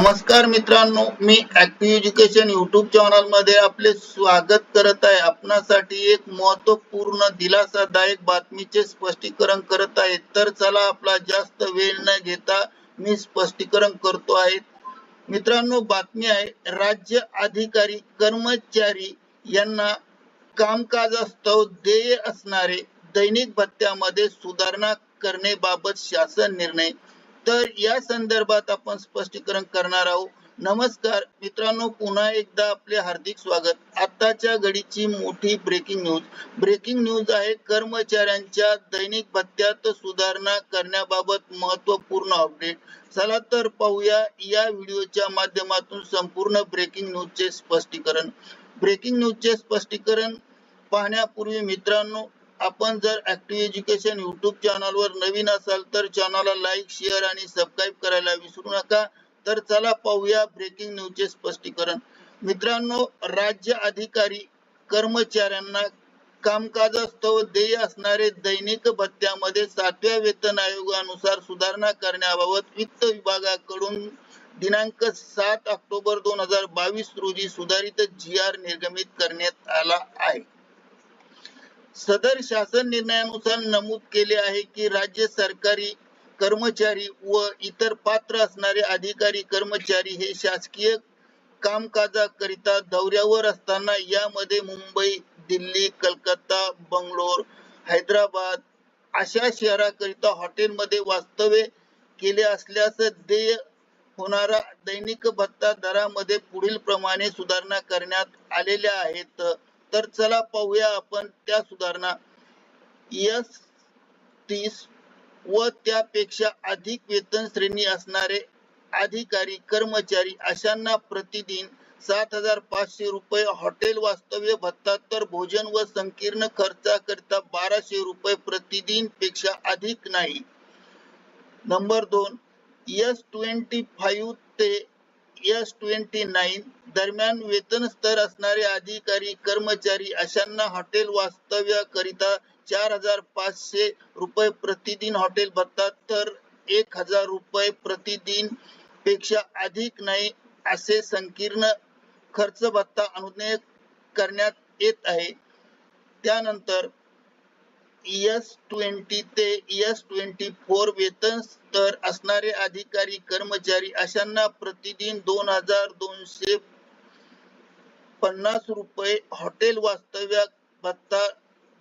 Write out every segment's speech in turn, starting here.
नमस्कार मित्रांनो मी ऍक्टिव्ह एज्युकेशन युट्यूब चॅनलमध्ये आपले स्वागत करत आहे. आपणासाठी एक महत्त्वपूर्ण दिलासादायक बातमीचे स्पष्टीकरण करत आहे. तर चला आपला जास्त वेळ न घेता मी स्पष्टीकरण करतो आहे. मित्रांनो बातमी आहे राज्य अधिकारी कर्मचारी यांना कामकाजास्तव देय असणारे दैनिक भत्त्यामध्ये सुधारणा करण्याबाबत शासन निर्णय तर या संदर्भात आपण स्पष्टीकरण करणार आहोत. नमस्कार मित्रांनो पुन्हा एकदा आपले हार्दिक स्वागत. आताच्या घडीची मोठी ब्रेकिंग न्यूज ब्रेकिंग न्यूज आहे कर्मचाऱ्यांच्या दैनिक भत्त्यात सुधारणा करण्याबाबत महत्त्वपूर्ण अपडेट चला तर पाहूया या व्हिडिओच्या माध्यमातून संपूर्ण ब्रेकिंग न्यूजचे स्पष्टीकरण. ब्रेकिंग न्यूजचे स्पष्टीकरण पाहण्यापूर्वी मित्रांनो आपण जर ऍक्टिव्ह एज्युकेशन युट्यूब चॅनलवर नवीन असाल तर चॅनलला लाईक शेअर आणि सबस्क्राईब करायला विसरू नका. तर चला पाहूया ब्रेकिंग न्यूजचे स्पष्टीकरण. मित्रांनो राज्य अधिकारी कर्मचाऱ्यांना कामकाजास्तव देय असणारे दैनिक भत्त्यामध्ये सातव्या वेतन आयोगानुसार सुधारणा करण्याबाबत वित्त विभागाकडून दिनांक सात ऑक्टोबर दोन हजार बावीस रोजी सुधारित जी आर निर्गमित करण्यात आला आहे. सदर शासन निर्णयानुसार नमूद केले आहे की राज्य सरकारी कर्मचारी व इतर पात्र असणारे अधिकारी कर्मचारी हे शासकीय कामकाजाकरिता दौऱ्यावर असताना यामध्ये मुंबई दिल्ली कलकत्ता बंगलोर हैदराबाद अशा शहराकरिता हॉटेलमध्ये वास्तव्य केले असल्यास देय होणारा दैनिक भत्ता दरामध्ये पुढील प्रमाणे सुधारणा करण्यात आलेल्या आहेत. तर चला पाहूया आपण त्या सुधारणा. एस तीस व त्यापेक्षा अधिक वेतन श्रेणी असणारे अधिकारी कर्मचारी अशांना प्रतिदिन सात हजार पाचशे रुपये हॉटेल वास्तव्य भत्ता तर भोजन व संकीर्ण खर्चाकरिता बाराशे रुपये प्रतिदिनपेक्षा अधिक नाही. नंबर दोन एस ट्वेंटी फाईव्ह ते एस ट्वेंटी नाईन दरम्यान वेतन स्तर असणारे अधिकारी कर्मचारी अशांना हॉटेल वास्तव्य करिता चार हजार पाचशे रुपये प्रतिदिन हॉटेल भत्ता तर एक हजार रुपये प्रतिदिनपेक्षा अधिक नाही असे संकीर्ण खर्च भत्ता अनुज्ञेय करण्यात येत आहे. त्यानंतर एस ट्वेंटी ते एस ट्वेंटी फोर वेतन स्तर असणारे अधिकारी कर्मचारी अशांना प्रतिदिन दोन हजार दोनशे पन्नास रुपये हॉटेल वास्तव्य भत्ता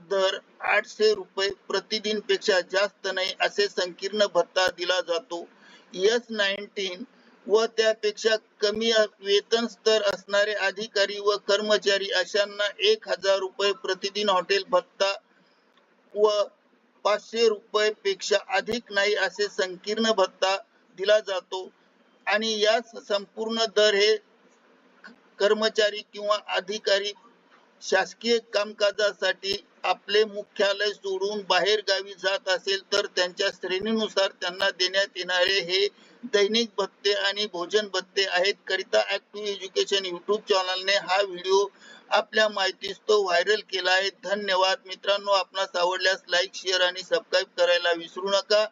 दर आठशे रुपये प्रतिदिनपेक्षा जास्त नाही असे संकीर्ण भत्ता दिला जातो. एस नाईन्टीन व त्यापेक्षा कमी वेतन स्तर असणारे अधिकारी व कर्मचारी अशांना एक हजार रुपये प्रतिदिन हॉटेल भत्ता व पाचशे रुपये पेक्षा अधिक नाही असे संकीर्ण भत्ता दिला जातो. आणि या संपूर्ण दर हे कर्मचारी किंवा अधिकारी शासकीय कामकाजासाठी आपले मुख्यालय सोडून बाहेर गावी जात असेल तर त्यांच्या श्रेणीनुसार त्यांना देण्यात येणारे हे दैनिक भत्ते आणि भोजन भत्ते आहेत. करिता ऍक्टिव्ह एज्युकेशन युट्यूब चॅनलने हा व्हिडिओ आपल्या माहितीस तो व्हायरल केला आहे. धन्यवाद मित्रांनो. आपणास आवडल्यास लाईक शेअर आणि सबस्क्राईब करायला विसरू नका.